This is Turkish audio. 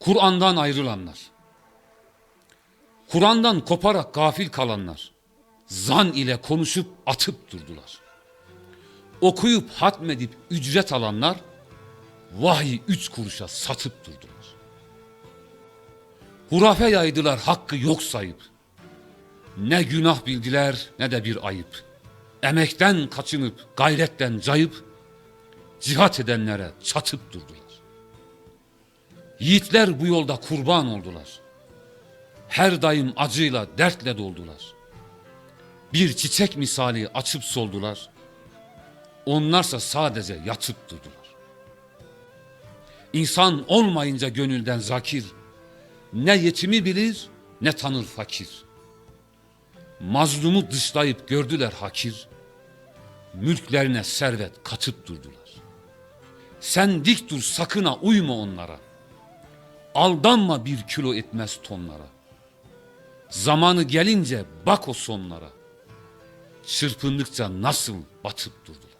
Kur'an'dan ayrılanlar, Kur'an'dan koparak gafil kalanlar, zan ile konuşup atıp durdular. Okuyup hatmedip ücret alanlar, vahyi üç kuruşa satıp durdular. Hurafe yaydılar hakkı yok sayıp, ne günah bildiler ne de bir ayıp. Emekten kaçınıp gayretten cayıp, cihat edenlere çatıp durdular. Yiğitler bu yolda kurban oldular. Her daim acıyla, dertle doldular. Bir çiçek misali açıp soldular. Onlarsa sadece yatıp durdular. İnsan olmayınca gönülden zakir, ne yetimi bilir ne tanır fakir. Mazlumu dışlayıp gördüler hakir, mülklerine servet katıp durdular. Sen dik dur sakına uyma onlara. Aldanma bir kilo etmez tonlara. Zamanı gelince bak o sonlara. Çırpındıkça nasıl batıp durdular.